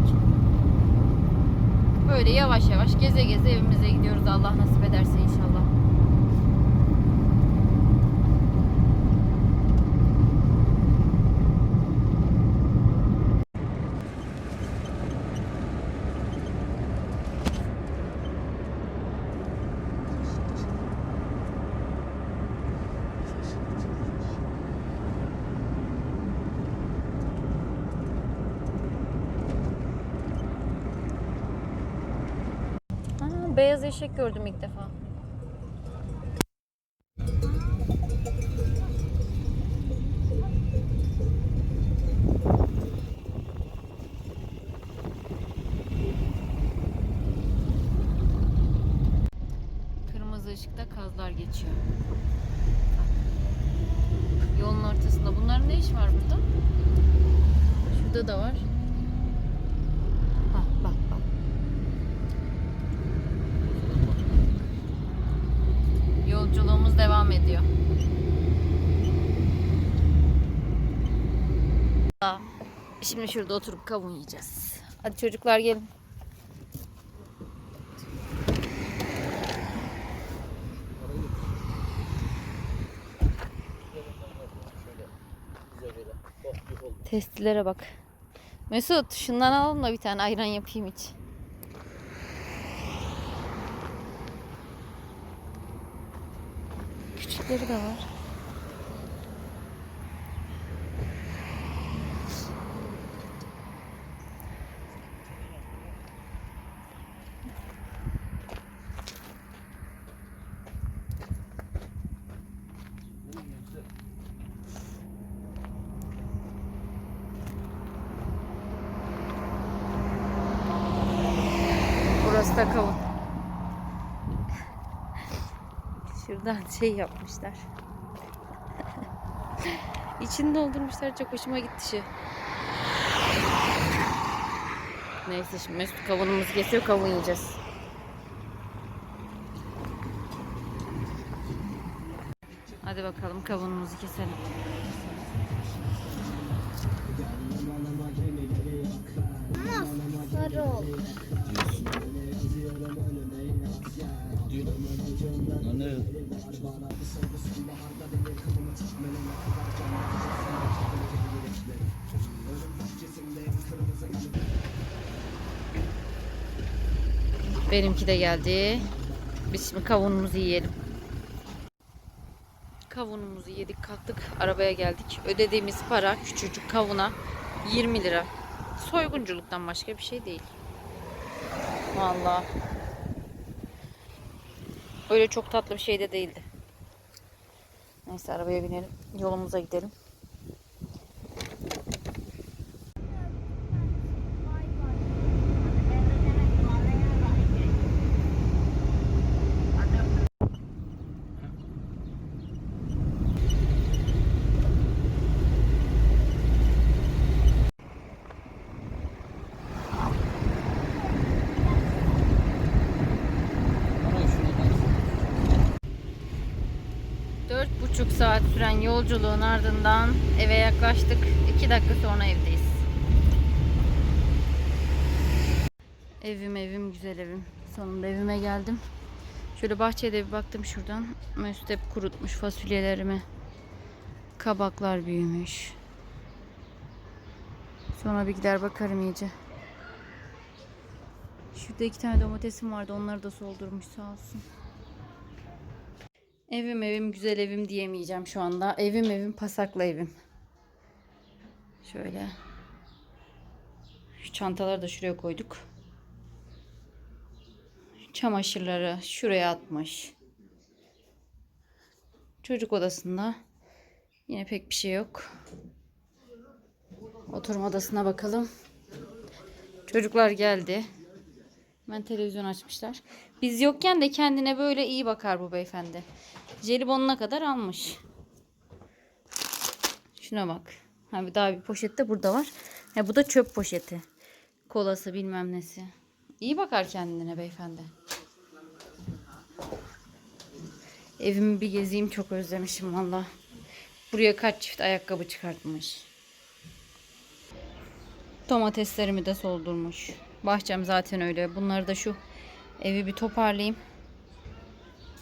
geçtik. Böyle yavaş yavaş geze geze evimize gidiyoruz. Allah nasip ederse inşallah. Eşek gördüm ilk defa. Kırmızı ışıkta kazlar geçiyor. Yolun ortasında. Bunların ne iş var burada? Şurada da var. Bak bak bak. Yolculuğumuz devam ediyor. Şimdi şurada oturup kavun yiyeceğiz. Hadi çocuklar gelin. Testilere bak. Mesut şundan alalım da bir tane ayran yapayım hiç. Küçükleri de var. Burası da kavun. Şuradan şey yapmışlar. İçini doldurmuşlar. Çok hoşuma gitti şu. Neyse şimdi Mesut kavunumuzu kesiyor. Kavun yiyeceğiz. Hadi bakalım kavunumuzu keselim. Sarı Benimki de geldi. Biz şimdi kavunumuzu yiyelim. Kavunumuzu yedik kalktık arabaya geldik. Ödediğimiz para küçücük kavuna 20 lira. Soygunculuktan başka bir şey değil. Vallahi. Öyle çok tatlı bir şey de değildi. Neyse arabaya binelim. Yolumuza gidelim. Saat süren yolculuğun ardından eve yaklaştık. İki dakika sonra evdeyiz. Evim evim güzel evim. Sonunda evime geldim. Şöyle bahçede bir baktım şuradan. Mesut hep kurutmuş fasulyelerimi. Kabaklar büyümüş. Sonra bir gider bakarım iyice. Şurada iki tane domatesim vardı. Onları da soldurmuş sağ olsun. Evim evim güzel evim diyemeyeceğim şu anda. Evim evim pasaklı evim. Şöyle. Şu çantaları da şuraya koyduk. Çamaşırları şuraya atmış. Çocuk odasında yine pek bir şey yok. Oturma odasına bakalım. Çocuklar geldi. Ben televizyon açmışlar. Biz yokken de kendine böyle iyi bakar bu beyefendi. Jelibonuna kadar almış. Şuna bak. Ha bir daha bir poşet de burada var. Ha bu da çöp poşeti. Kolası bilmem nesi. İyi bakar kendine beyefendi. Evimi bir gezeyim çok özlemişim valla. Buraya kaç çift ayakkabı çıkartmış. Domateslerimi de soldurmuş. Bahçem zaten öyle. Bunları da şu evi bir toparlayayım.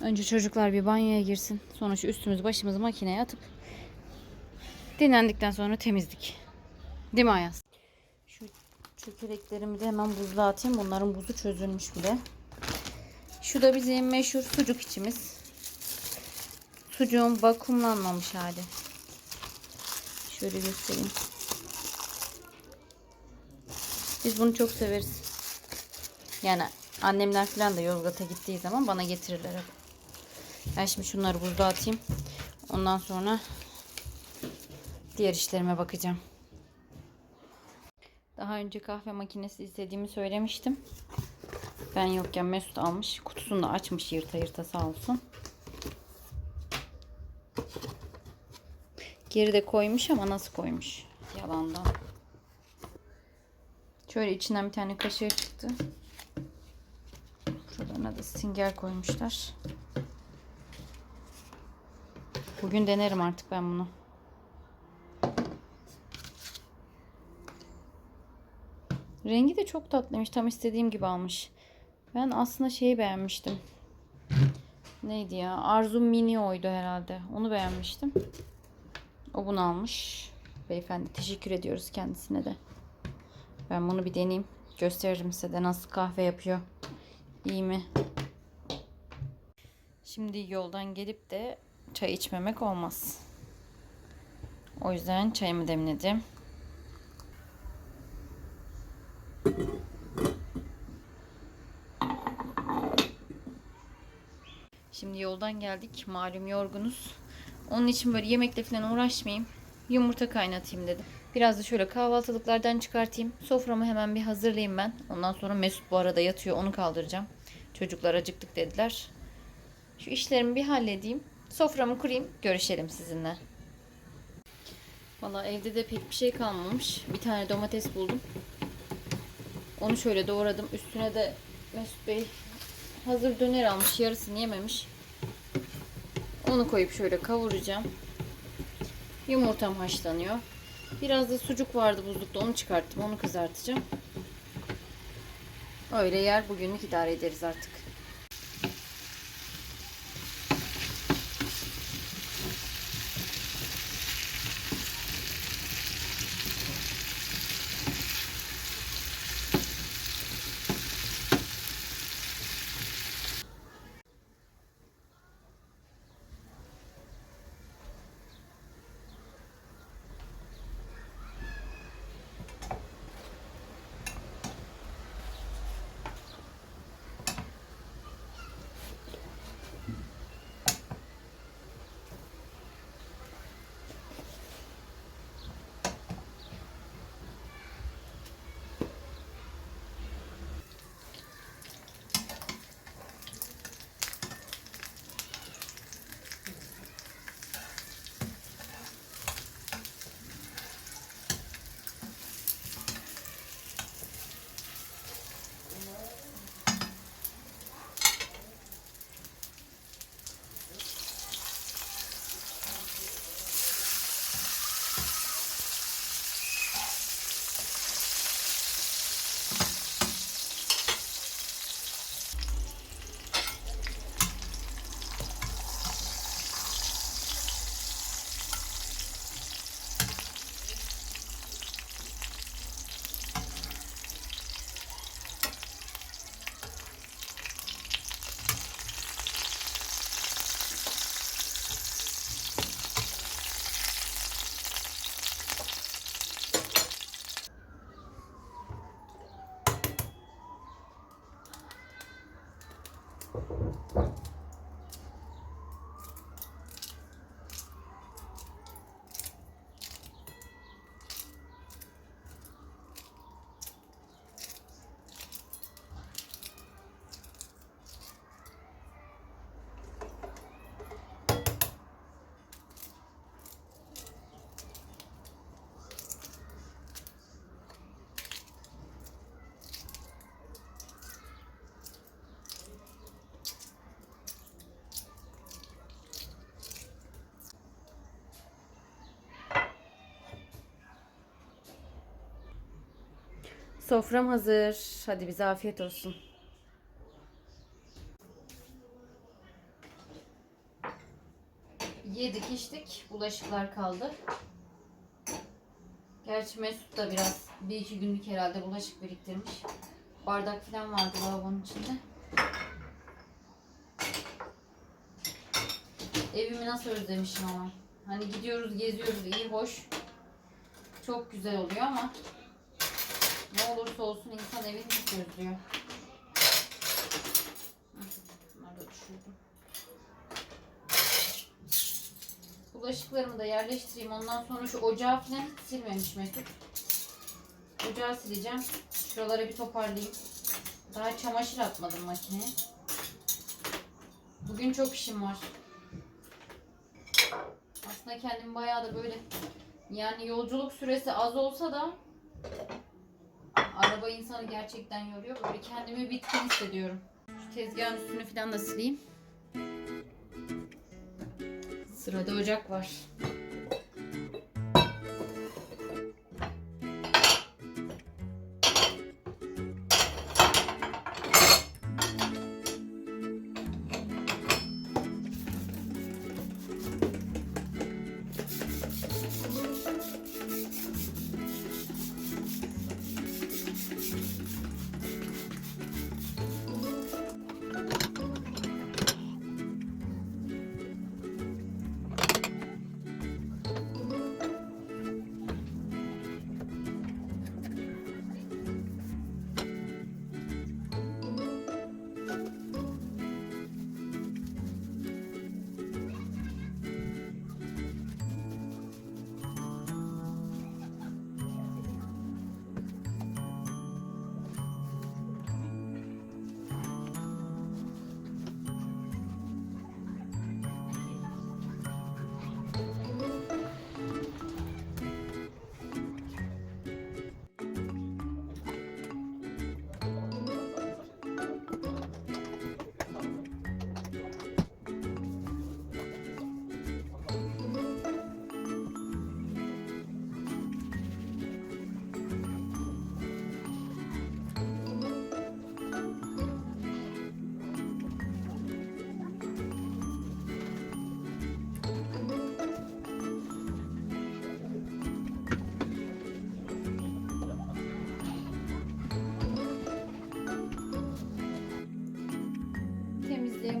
Önce çocuklar bir banyoya girsin. Sonra şu üstümüzü başımızı makineye atıp dinlendikten sonra temizlik. Değil mi Ayaz? Şu çökeleklerimi de hemen buzluğa atayım. Bunların buzu çözülmüş bile. Şu da bizim meşhur sucuk içimiz. Sucuğun vakumlanmamış hali. Şöyle göstereyim. Biz bunu çok severiz. Yani annemler falan da Yozgat'a gittiği zaman bana getirirler hep. Ben şimdi şunları buzluğa atayım. Ondan sonra diğer işlerime bakacağım. Daha önce kahve makinesi istediğimi söylemiştim. Ben yokken Mesut almış. Kutusunu da açmış yırta yırta sağ olsun. Geri de koymuş ama nasıl koymuş? Yalandan. Şöyle içinden bir tane kaşığı çıktı. Şuralarına da sünger koymuşlar. Bugün denerim artık ben bunu. Rengi de çok tatlıymış. Tam istediğim gibi almış. Ben aslında şeyi beğenmiştim. Neydi ya? Arzu Mini oydu herhalde. Onu beğenmiştim. O bunu almış. Beyefendi teşekkür ediyoruz kendisine de. Ben bunu bir deneyeyim. Gösteririm size de nasıl kahve yapıyor. İyi mi? Şimdi yoldan gelip de çay içmemek olmaz. O yüzden çayımı demledim. Şimdi yoldan geldik. Malum yorgunuz. Onun için böyle yemekle falan uğraşmayayım. Yumurta kaynatayım dedim. Biraz da şöyle kahvaltılıklardan çıkartayım. Soframı hemen bir hazırlayayım ben. Ondan sonra Mesut bu arada yatıyor. Onu kaldıracağım. Çocuklar acıktık dediler. Şu işlerimi bir halledeyim. Soframı kurayım. Görüşelim sizinle. Valla evde de pek bir şey kalmamış. Bir tane domates buldum. Onu şöyle doğradım. Üstüne de Mesut Bey hazır döner almış. Yarısını yememiş. Onu koyup şöyle kavuracağım. Yumurtam haşlanıyor. Biraz da sucuk vardı buzlukta. Onu çıkarttım. Onu kızartacağım. Öyle yer bugünlük idare ederiz artık. Sofram hazır. Hadi bize afiyet olsun. Yedik içtik. Bulaşıklar kaldı. Gerçi Mesut da biraz bir iki günlük herhalde bulaşık biriktirmiş. Bardak falan vardı lavabonun içinde. Evimi nasıl özlemişim ama. Hani gidiyoruz, geziyoruz, iyi hoş. Çok güzel oluyor ama ne olursa olsun insan evini çok özlüyor. Hı, Bunları düşürdüm. Bulaşıklarımı da yerleştireyim. Ondan sonra şu ocağı falan silmemiş Mesut. Ocağı sileceğim. Şuraları bir toparlayayım. Daha çamaşır atmadım makineye. Bugün çok işim var. Aslında kendimi bayağı da böyle yani yolculuk süresi az olsa da araba insanı gerçekten yoruyor. Böyle kendimi bitkin hissediyorum. Şu tezgahın üstünü falan da sileyim. Sırada ocak var.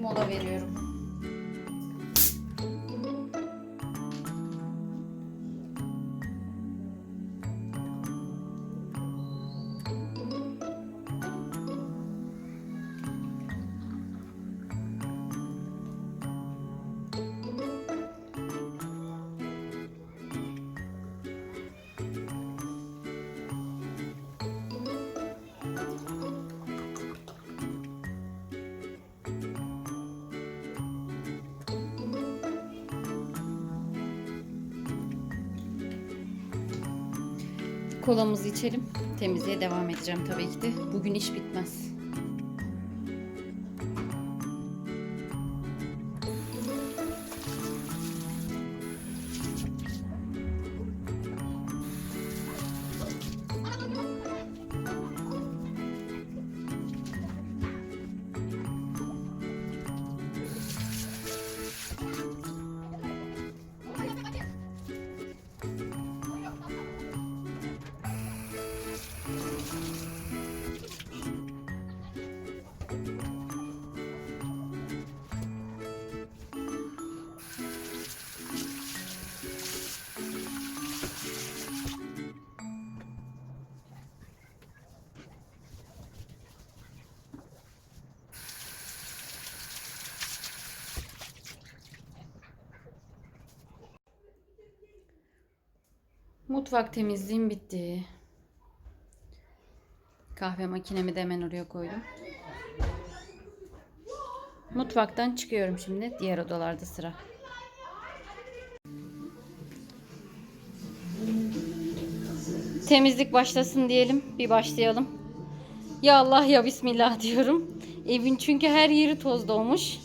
Mola veriyorum. Kolamızı içelim. Temizliğe devam edeceğim tabii ki de. Bugün iş bitmez. Mutfak temizliğim bitti. Kahve makinemi de hemen oraya koydum. Mutfaktan çıkıyorum şimdi. Diğer odalarda sıra. Temizlik başlasın diyelim. Bir başlayalım. Ya Allah ya Bismillah diyorum. Evin çünkü her yeri toz dolmuş.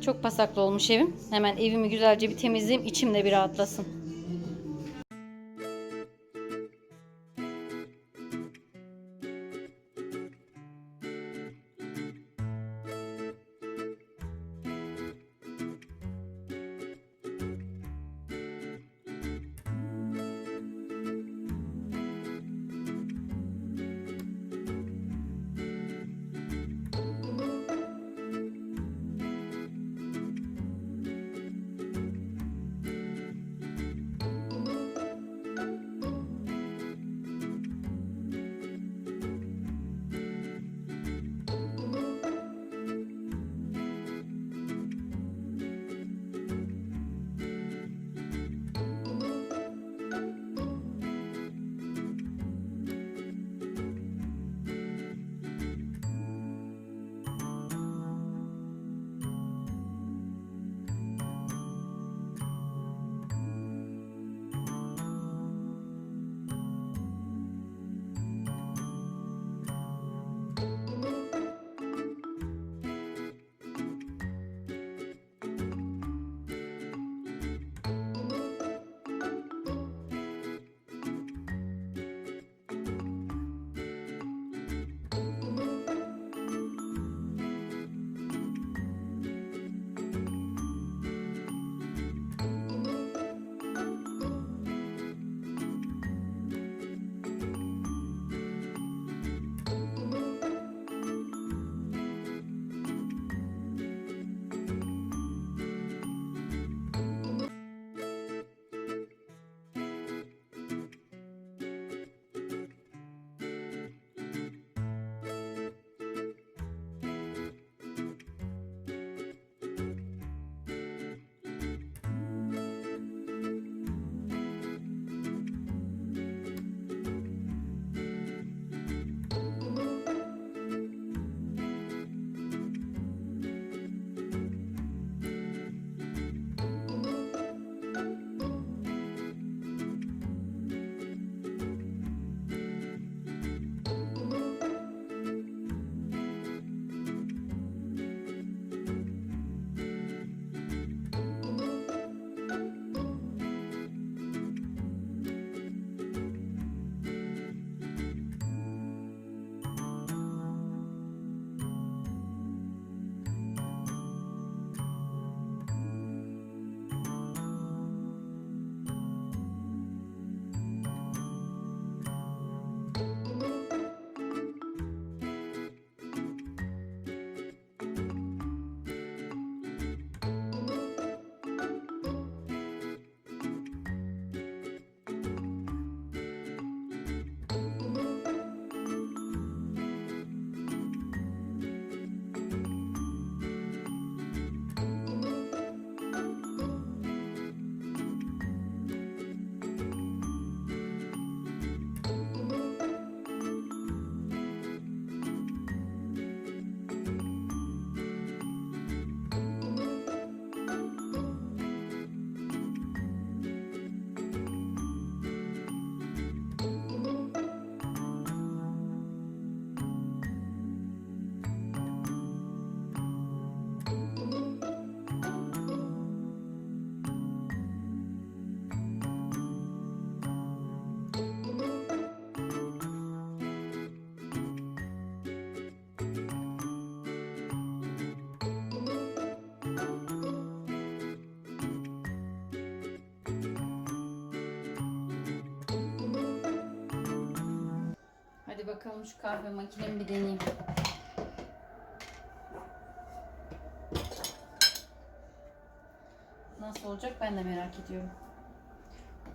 Çok pasaklı olmuş evim. Hemen evimi güzelce bir temizleyeyim. içim de bir rahatlasın. Şu kahve makinemi bir deneyeyim. Nasıl olacak ben de merak ediyorum.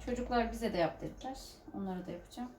Çocuklar bize de yap dediler. Onları da yapacağım.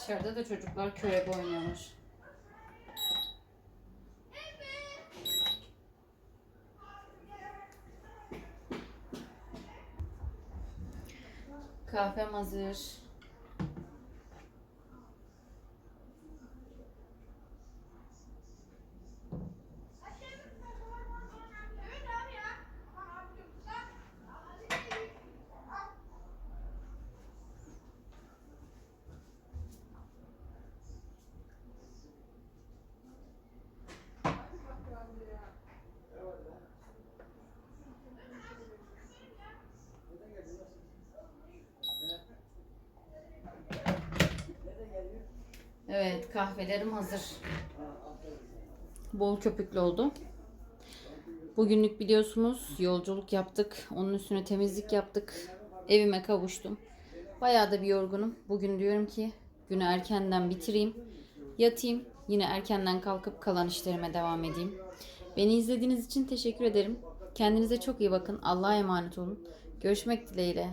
Dışarıda da çocuklar körebe oynuyormuş. Kahvem hazır. Kahvelerim hazır. Bol köpüklü oldu. Bugünlük biliyorsunuz yolculuk yaptık. Onun üstüne temizlik yaptık. Evime kavuştum. Bayağı da bir yorgunum. Bugün diyorum ki günü erkenden bitireyim. Yatayım. Yine erkenden kalkıp kalan işlerime devam edeyim. Beni izlediğiniz için teşekkür ederim. Kendinize çok iyi bakın. Allah'a emanet olun. Görüşmek dileğiyle.